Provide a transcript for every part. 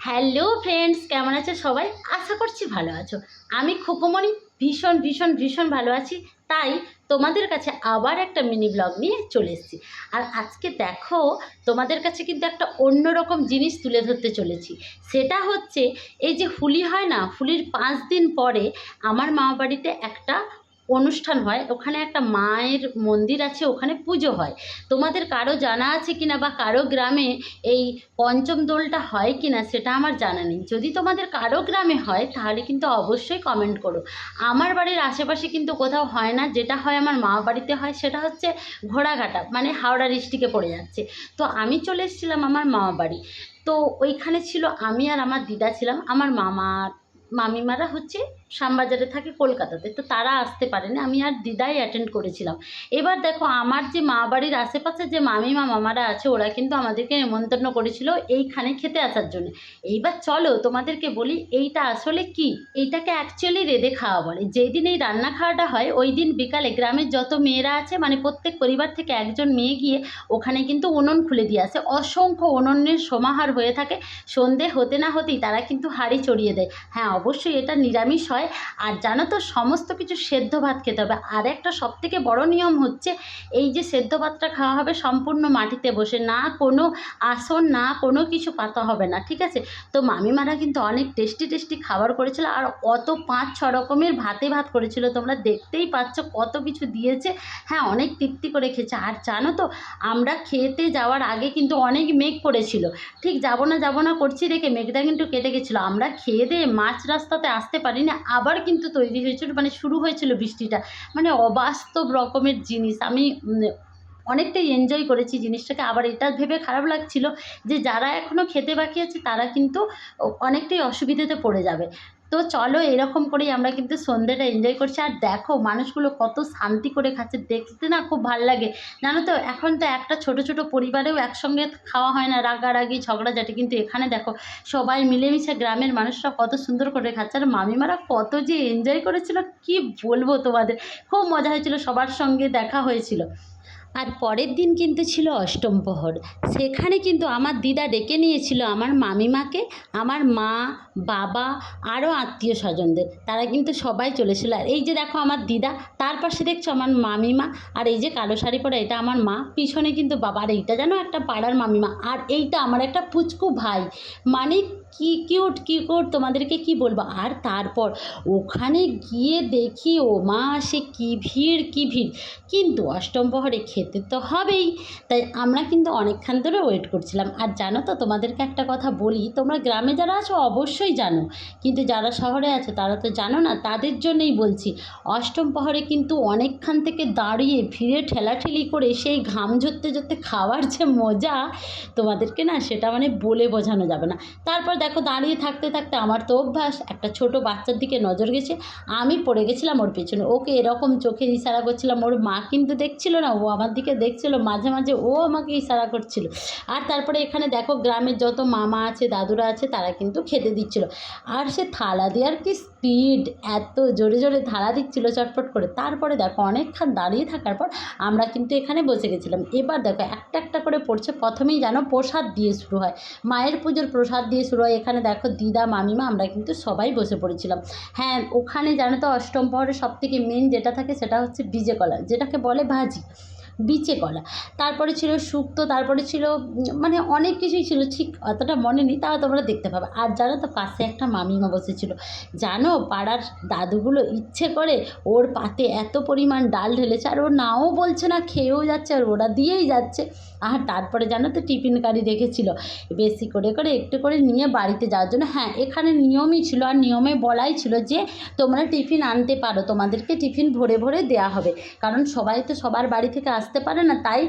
Hello friends, কেমন আছো সবাই? আশা করছি ভালো আছো। আমি খুকুমণি, ভীষণ ভীষণ ভীষণ ভালো আছি। তাই তোমাদের কাছে আবার একটা মিনি ব্লগ নিয়ে চলে এসেছি। আর আজকে দেখো, তোমাদের কাছে কিন্তু একটা অন্য রকম জিনিস তুলে ধরতে চলেছি। সেটা হচ্ছে, এই যে হুলি হয় না, হুলির পাঁচ দিন পরে আমার মামা বাড়িতে একটা অনুষ্ঠান হয়, ওখানে একটা মায়ের মন্দির আছে, ওখানে পুজো হয়। তোমাদের কারও জানা আছে কিনা বা কারও গ্রামে এই পঞ্চম দোলটা হয় কিনা সেটা আমার জানা নেই। যদি তোমাদের কারও গ্রামে হয়, তাহলে কিন্তু অবশ্যই কমেন্ট করো। আমার বাড়ির আশেপাশে কিন্তু কোথাও হয় না, যেটা হয় আমার মা বাড়িতে হয়, সেটা হচ্ছে ঘোড়াঘাটা মানে হাওড়া ডিস্ট্রিক্টে পড়ে যাচ্ছে। তো আমি চলে এসেছিলাম আমার মামা বাড়ি। তো ওইখানে ছিল আমি আর আমার দিদা ছিলাম। আমার মামা, মামিমারা হচ্ছে শ্যামবাজারে থাকে কলকাতাতে, তো তারা আসতে পারেনি। আমি আর দিদাই অ্যাটেন্ড করেছিলাম। এবার দেখো, আমার যে মা বাড়ির আশেপাশে যে মামিমা, মামারা আছে, ওরা কিন্তু আমাদেরকে নেমন্তন্ন করেছিল এইখানে খেতে আসার জন্য। এইবার চলো, তোমাদেরকে বলি, এইটা আসলে কি? এইটাকে অ্যাকচুয়ালি রেঁধে খাওয়া বলে। যেই দিন এই রান্না খাওয়াটা হয়, ওই দিন বিকালে গ্রামের যত মেয়েরা আছে মানে প্রত্যেক পরিবার থেকে একজন মেয়ে গিয়ে ওখানে কিন্তু উনুন খুলে দিয়ে আসে। অসংখ্য উনুনের সমাহার হয়ে থাকে। সন্ধে হতে না হতেই তারা কিন্তু হাঁড়ি চড়িয়ে দেয়। হ্যাঁ অবশ্যই এটা নিরামিষ আর জানো তো, সমস্ত কিছু সেদ্ধ ভাত খেতে হবে। আর একটা সবথেকে বড় নিয়ম হচ্ছে, এই যে সেদ্ধ ভাতটা খাওয়া হবে সম্পূর্ণ মাটিতে বসে। না কোনো আসন, না কোনো কিছু পাতা হবে না, ঠিক আছে? তো মামিমারা কিন্তু অনেক টেস্টি টেস্টি খাবার করেছিল। আর অত পাঁচ, ছ রকমের ভাতে ভাত করেছিল। তোমরা দেখতেই পাচ্ছ কত কিছু দিয়েছে। হ্যাঁ অনেক তৃপ্তি করে খেয়েছে। আর জানো তো, আমরা খেতে যাওয়ার আগে কিন্তু অনেক মেঘ পড়েছিল। ঠিক, যাব না যাব না করছি দেখে মেঘটা কিন্তু কেটে গেছিল। আমরা খেয়ে দিয়ে মাছ রাস্তাতে আসতে পারি না আবার কিন্তু তৈরি হয়েছিল মানে শুরু হয়েছিল বৃষ্টিটা। মানে অবাস্তব রকমের জিনিস। আমি অনেকটাই এনজয় করেছি জিনিসটাকে। আবার এটা ভেবে খারাপ লাগছিল যে, যারা এখনও খেতে বাকি আছে, তারা কিন্তু অনেকটাই অসুবিধেতে পড়ে যাবে। তো চলো এরকম করেই আমরা কিন্তু সন্ধ্যেটা এনজয় করছি। আর দেখো মানুষগুলো কত শান্তি করে খাচ্ছে, দেখতে না খুব ভালো লাগে। জানো তো, এখন তো একটা ছোট ছোট পরিবারেও একসঙ্গে খাওয়া হয় না, রাগারাগি, ঝগড়াঝাটি। কিন্তু এখানে দেখো, সবাই মিলেমিশে গ্রামের মানুষরা কত সুন্দর করে খাচ্ছে। আর মামিমারা কত যে এনজয় করেছিল, কি বলব তোমাদের? খুব মজা হয়েছিল, সবার সঙ্গে দেখা হয়েছিল। আর পরের দিন কিন্তু ছিল অষ্টম প্রহর। সেখানে কিন্তু আমার দিদা ডেকে নিয়েছিল আমার মামিমাকে, আমার মা, বাবা, আরও আত্মীয় স্বজনদের। তারা কিন্তু সবাই চলেছিল। আর এই যে দেখো আমার দিদা, তার পাশে দেখছ আমার মামিমা, আর এই যে কালো শাড়ি পরা এটা আমার মা, পিছনে কিন্তু বাবা। আর এইটা যেন একটা পাড়ার মামিমা, আর এইটা আমার একটা পুচকু ভাই। মানে কি কিউট কী কিউট তোমাদেরকে কি বলব? আর তারপর ওখানে গিয়ে দেখি, ও মা, সে কি ভিড় কি ভিড়। কিন্তু অষ্টম প্রহরে খেতে তো হবেই। তাই আমরা কিন্তু অনেকক্ষণ ধরে ওয়েট করছিলাম। আর জানো তো, তোমাদেরকে একটা কথা বলি, তোমরা গ্রামে যারা আছো, অবশ্যই জানো। কিন্তু যারা শহরে আছে, তারা তো জানো না, তাদের জন্যই বলছি, অষ্টম প্রহরে কিন্তু অনেকক্ষণ থেকে দাঁড়িয়ে ভিড়ে ঠেলাঠেলি করে সেই ঘাম ঝরতে ঝরতে খাওয়ার যে মজা, তোমাদেরকে না সেটা মানে বলে বোঝানো যাবে না। তারপর দেখো, দাঁড়িয়ে থাকতে থাকতে আমার তো অভ্যাস, একটা ছোট বাচ্চার দিকে নজর গেছে, আমি পড়ে গেছিলাম ওর পেছনে। ওকে এরকম চোখে ইশারা করছিলাম, ওর মা কিন্তু দেখছিল না, ও আমার দিকে দেখছিল, মাঝে মাঝে ও আমাকে ইশারা করছিল। আর তারপরে এখানে দেখো, গ্রামের যত মামা আছে, দাদুরা আছে, তারা কিন্তু খেতে দিচ্ছিল। আর সে থালা দেওয়ার কি স্পিড, এত জোরে জোরে ধারা দিচ্ছিল চটপট করে। তারপরে দেখো অনেকক্ষণ দাঁড়িয়ে থাকার পর আমরা কিন্তু এখানে বসে গেছিলাম। এবার দেখো একটা একটা করে পড়ছে। প্রথমেই যেন প্রসাদ দিয়ে শুরু হয়। মায়ের পুজোর প্রসাদ দিয়ে শুরু হয়। এখানে দেখো দিদা, মামিমা আমরা কিন্তু সবাই বসে পড়েছিলাম। হ্যাঁ ওখানে জানো তো অষ্টম সব থেকে মেন যেটা থাকে সেটা হচ্ছে বিজে কলা, যেটাকে বলে ভাজি। বিচে কলা। তারপরে ছিল শুক্তো, তারপরে ছিল মানে অনেক কিছুই ছিল, ঠিক অতটা মনে নেই, তাও তোমরা দেখতে পাবে। আর জানো তো, পাশে একটা মামিমা বসেছিল। জানো, পাড়ার দাদুগুলো ইচ্ছে করে ওর পাতে এত পরিমাণ ডাল ঢেলেছে, আর ও নাও বলছে না, খেয়েও যাচ্ছে, আর ওরা দিয়েই যাচ্ছে। আর তারপরে জানো তো, টিফিন কারি রেখেছিল। বেশি করে করে, একটু করে নিয়ে বাড়িতে যাওয়ার জন্য। হ্যাঁ এখানে নিয়মই ছিল, আর নিয়মে বলাই ছিল যে, তোমরা টিফিন আনতে পারো, তোমাদেরকে টিফিন ভরে ভরে দেওয়া হবে। কারণ সবাই তো সবার বাড়ি থেকে আসতে পারে না তাই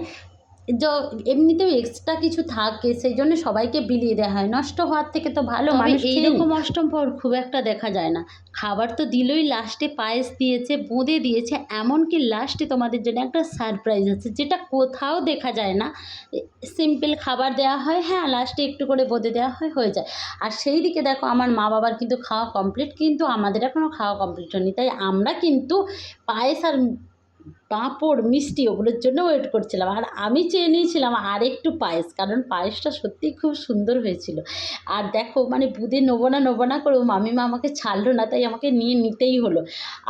য এমনিতেও এক্সট্রা কিছু থাকে সেই জন্য সবাইকে বিলিয়ে দেওয়া হয়। নষ্ট হওয়ার থেকে তো ভালো মানুষ এইরকম অষ্টম পর খুব একটা দেখা যায় না। খাবার তো দিলই লাস্টে পায়েস দিয়েছে বোঁদে দিয়েছে এমনকি লাস্টে তোমাদের জন্য একটা সারপ্রাইজ আছে যেটা কোথাও দেখা যায় না। সিম্পল খাবার দেওয়া হয় হ্যাঁ লাস্টে একটু করে বোঁদে দেওয়া হয় হয়ে যায়। আর সেই দিকে দেখো আমার মা বাবার কিন্তু খাওয়া কমপ্লিট কিন্তু আমাদের এখনও খাওয়া কমপ্লিট হয়নি। তাই আমরা কিন্তু পায়েস আর পাঁপড়, মিষ্টি ওগুলোর জন্য ওয়েট করছিলাম। আর আমি চেয়ে নিয়েছিলাম আর একটু পায়েস, কারণ পায়েসটা সত্যিই খুব সুন্দর হয়েছিল। আর দেখো মানে বুধে নেব না নেব না করেও মামিমা আমাকে ছাড়লো না, তাই আমাকে নিয়ে নিতেই হলো।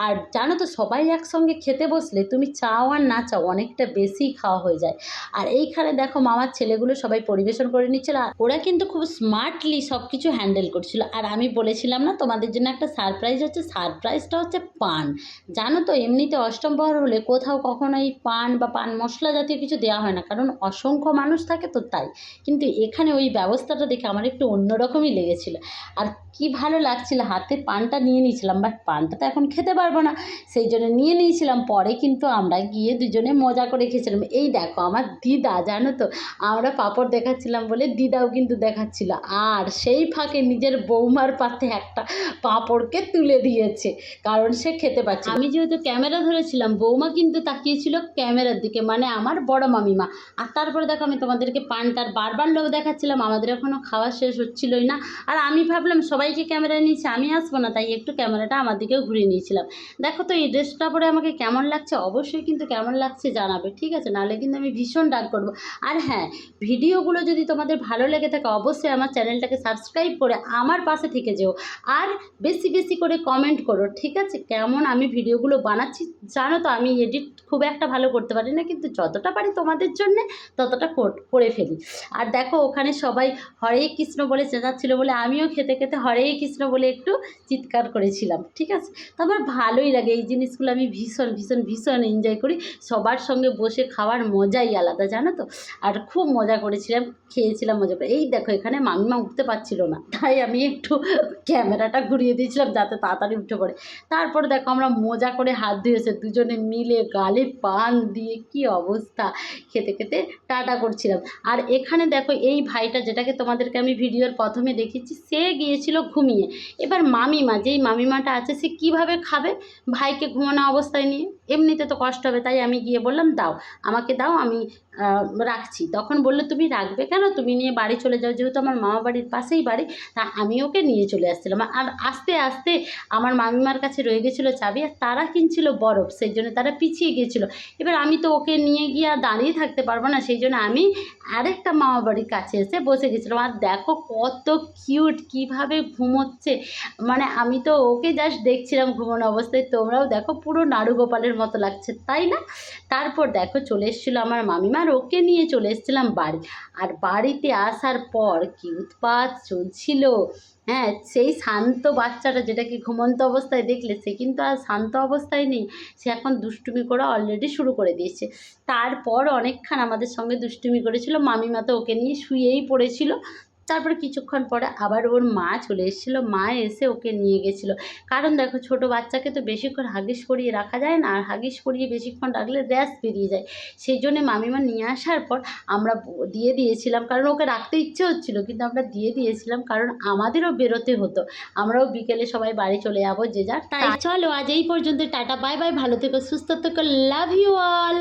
আর জানো তো, সবাই একসঙ্গে খেতে বসলে তুমি চাও আর না চাও, অনেকটা বেশি খাওয়া হয়ে যায়। আর এইখানে দেখো, মামার ছেলেগুলো সবাই পরিবেশন করে নিচ্ছিল, আর ওরা কিন্তু খুব স্মার্টলি সব কিছু হ্যান্ডেল করছিল। আর আমি বলেছিলাম না, তোমাদের জন্য একটা সারপ্রাইজ হচ্ছে সারপ্রাইজটা হচ্ছে পান। জানো তো, এমনিতে অষ্টম প্রহর হলে কোথাও কখনো এই পান বা পান মশলা জাতীয় কিছু দেওয়া হয় না, কারণ অসংখ্য মানুষ থাকে তো তাই। কিন্তু এখানে ওই ব্যবস্থাটা দেখে আমার একটু অন্যরকমই লেগেছিল। আর কি ভালো লাগছিল, হাতে পানটা নিয়ে নিয়েছিলাম, বাট পানটা তো এখন খেতে পারব না। সেই জন্য নিয়ে নিয়েছিলাম, পরে কিন্তু আমরা গিয়ে দুজনে মজা করে খেয়েছিলাম। এই দেখো, আমার দিদা, জানো তো, আমরা পাঁপড় দেখাচ্ছিলাম বলে দিদাও কিন্তু দেখাচ্ছিল। আর সেই ফাঁকে নিজের বৌমার পাতে একটা পাঁপড়কে তুলে দিয়েছে, কারণ সে খেতে পাচ্ছে আমি যেহেতু ক্যামেরা ধরেছিলাম, বৌমা কিন্তু তাকিয়েছিল ক্যামেরার দিকে মানে আমার বড় মামিমা। আর তারপরে দেখো আমি তোমাদেরকে পানটার বারবার লোক দেখাচ্ছিলাম, আমাদের এখনও খাওয়া শেষ হচ্ছিলই না। আর আমি ভাবলাম সবাইকে ক্যামেরা নিয়েছে আমি আসব না, তাই একটু ক্যামেরাটা আমার দিকেও ঘুরিয়ে নিয়েছিলাম। দেখো তো এই ড্রেসটা পরে আমাকে কেমন লাগছে? অবশ্যই কিন্তু কেমন লাগছে জানাবে, ঠিক আছে? নাহলে কিন্তু আমি ভীষণ ডাক করব। আর হ্যাঁ ভিডিওগুলো যদি তোমাদের ভালো লেগে থাকে, অবশ্যই আমার চ্যানেলটাকে সাবস্ক্রাইব করে আমার পাশে থেকে যেও। আর বেশি বেশি করে কমেন্ট করো, ঠিক আছে? কেমন আমি ভিডিওগুলো বানাচ্ছি, জানো তো আমি এডিট খুব একটা ভালো করতে পারি না, কিন্তু যতটা পারি তোমাদের জন্যে ততটা করে ফেলি। আর দেখো ওখানে সবাই হরে কৃষ্ণ বলে চেঁচাচ্ছিল বলে আমিও খেতে খেতে হরে কৃষ্ণ বলে একটু চিৎকার করেছিলাম, ঠিক আছে? তো আমার ভালোই লাগে, এই জিনিসগুলো আমি ভীষণ ভীষণ ভীষণ এনজয় করি। সবার সঙ্গে বসে খাওয়ার মজাই আলাদা, জানো তো? আর খুব মজা করেছিলাম, খেয়েছিলাম মজা করে। এই দেখো এখানে মামিমা উঠতে পারছিল না, তাই আমি একটু ক্যামেরাটা ঘুরিয়ে দিয়েছিলাম যাতে তাড়াতাড়ি উঠে পড়ে। তারপর দেখো আমরা মজা করে হাত ধুয়েছে দুজনে মিলে গালে পান দিয়ে কি অবস্থা? খেতে খেতে টাটা করছিলাম। আর এখানে দেখো, এই ভাইটা যেটাকে তোমাদেরকে আমি ভিডিওর প্রথমে দেখেছি সে গিয়েছিল ঘুমিয়ে। এবার মামিমা, যেই মামিমাটা আছে, সে কীভাবে খাবে? ভাইকে ঘুমানো অবস্থায় নিয়ে। এমনিতে তো কষ্ট হবে, তাই আমি গিয়ে বললাম, দাও, আমাকে দাও, আমি রাখছি। তখন বলল, তুমি রাখবে কেন? তুমি নিয়ে বাড়ি চলে যাও। যেহেতু আমার মামা বাড়ির পাশেই বাড়ি, তা আমি ওকে নিয়ে চলে আসছিলাম। আর আস্তে আস্তে আমার মামিমার কাছে রয়ে গেছিল চাবি, আর তারা কিনছিল বরফ, সেই জন্য তারা পিছিয়ে গিয়েছিল এবার আমি তো ওকে নিয়ে গিয়ে আর দাঁড়িয়ে থাকতে পারব না, সেই জন্য আমি আরেকটা মামা বাড়ির কাছে এসে বসে গেছিলাম। আর দেখো কত কিউট কীভাবে ঘুমোচ্ছে। মানে আমি তো ওকে জাস্ট দেখছিলাম ঘুমানো অবস্থায়। তোমরাও দেখো পুরো নাড়ু গোপালের মতো লাগছে, তাই না? তারপর দেখো চলে এসেছিল আমার মামিমা আর ওকে নিয়ে চলে এসেছিলাম বাড়ি। আর বাড়িতে আসার পর কি উৎপাত চলছিল? হ্যাঁ সেই শান্ত বাচ্চাটা যেটাকে ঘুমন্ত অবস্থায় দেখলে, সে কিন্তু আর শান্ত অবস্থায় নেই। সে এখন দুষ্টুমি করা অলরেডি শুরু করে দিয়েছে। তারপর অনেকক্ষণ আমাদের সঙ্গে দুষ্টুমি করেছিল। মামিমা তো ওকে নিয়ে শুয়েই পড়েছিল। তারপরে কিছুক্ষণ পরে আবার ওর মা চলে এসেছিল। মা এসে ওকে নিয়ে গেছিল। কারণ দেখো ছোট বাচ্চাকে তো বেশিক্ষণ হাগিস করিয়ে রাখা যায় না। আর হাগিস করিয়ে বেশিক্ষণ রাখলে র্যাশ বেরিয়ে যায়। সেই জন্যে মামিমা নিয়ে আসার পর আমরা দিয়ে দিয়েছিলাম। কারণ ওকে রাখতে ইচ্ছে হচ্ছিল কিন্তু আমরা দিয়ে দিয়েছিলাম কারণ আমাদেরও বেরোতে হতো। আমরাও বিকেলে সবাই বাড়ি চলে যাব যে যার। তাই চলো আজ এই পর্যন্ত। Tata bye bye. ভালো থেকো সুস্থ থেকো। Love you all.